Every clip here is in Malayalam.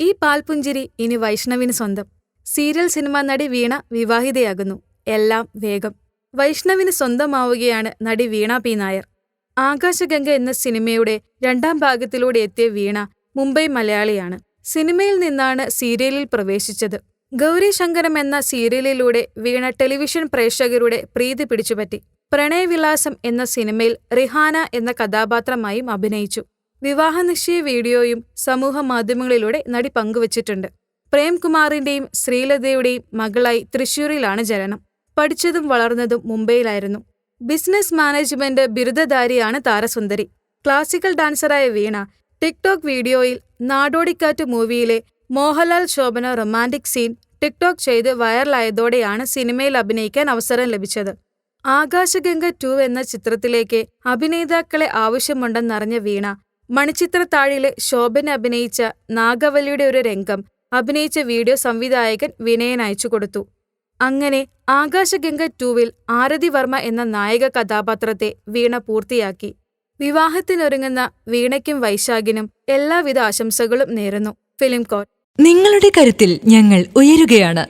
ഈ പാൽപുഞ്ചിരി ഇനി വൈഷ്ണവിന് സ്വന്തം. സീരിയൽ സിനിമാ നടി വീണ വിവാഹിതയാകുന്നു. എല്ലാം വേഗം. വൈഷ്ണവിന് സ്വന്തമാവുകയാണ് നടി വീണ പി. നായർ. ആകാശഗംഗ എന്ന സിനിമയുടെ രണ്ടാം ഭാഗത്തിലൂടെ എത്തിയ വീണ മുംബൈ മലയാളിയാണ്. സിനിമയിൽ നിന്നാണ് സീരിയലിൽ പ്രവേശിച്ചത്. ഗൗരി ശങ്കരം എന്ന സീരിയലിലൂടെ വീണ ടെലിവിഷൻ പ്രേക്ഷകരുടെ പ്രീതി പിടിച്ചുപറ്റി. പ്രണയവിലാസം എന്ന സിനിമയിൽ റിഹാന എന്ന കഥാപാത്രമായും അഭിനയിച്ചു. വിവാഹനിശ്ചയ വീഡിയോയും സമൂഹ മാധ്യമങ്ങളിലൂടെ നടി പങ്കുവച്ചിട്ടുണ്ട്. പ്രേംകുമാറിന്റെയും ശ്രീലതയുടെയും മകളായി തൃശൂരിലാണ് ജനനം. പഠിച്ചതും വളർന്നതും മുംബൈയിലായിരുന്നു. ബിസിനസ് മാനേജ്മെന്റ് ബിരുദധാരിയാണ് താരസുന്ദരി. ക്ലാസിക്കൽ ഡാൻസറായ വീണ ടിക്ടോക്ക് വീഡിയോയിൽ നാടോടിക്കാറ്റ് മൂവിയിലെ Mohanlal Shobana romantic scene TikTok ചെയ്ത് വൈറലായതോടെയാണ് സിനിമയിൽ അഭിനയിക്കാൻ അവസരം ലഭിച്ചത്. ആകാശഗംഗ ടു എന്ന ചിത്രത്തിലേക്ക് അഭിനേതാക്കളെ ആവശ്യമുണ്ടെന്നറിഞ്ഞ വീണ മണിച്ചിത്രത്താഴിലെ ശോഭൻ അഭിനയിച്ച നാഗവല്ലിയുടെ ഒരു രംഗം അഭിനയിച്ച വീഡിയോ സംവിധായകൻ വിനയൻ അയച്ചു കൊടുത്തു. അങ്ങനെ ആകാശഗംഗ ടൂവിൽ ആരതി വർമ്മ എന്ന നായക കഥാപാത്രത്തെ വീണ പൂർത്തിയാക്കി. വിവാഹത്തിനൊരുങ്ങുന്ന വീണയ്ക്കും വൈശാഖിനും എല്ലാവിധ ആശംസകളും നേരുന്നു. Film core. നിങ്ങളുടെ കരുത്തിൽ ഞങ്ങൾ ഉയരുകയാണ്.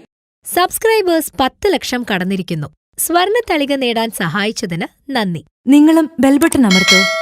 സബ്സ്ക്രൈബേഴ്സ് പത്ത് ലക്ഷം കടന്നിരിക്കുന്നു. സ്വർണ തളിക നേടാൻ സഹായിച്ചതിന് നന്ദി. നിങ്ങളും ബെൽബട്ടൺ അമർത്തോ.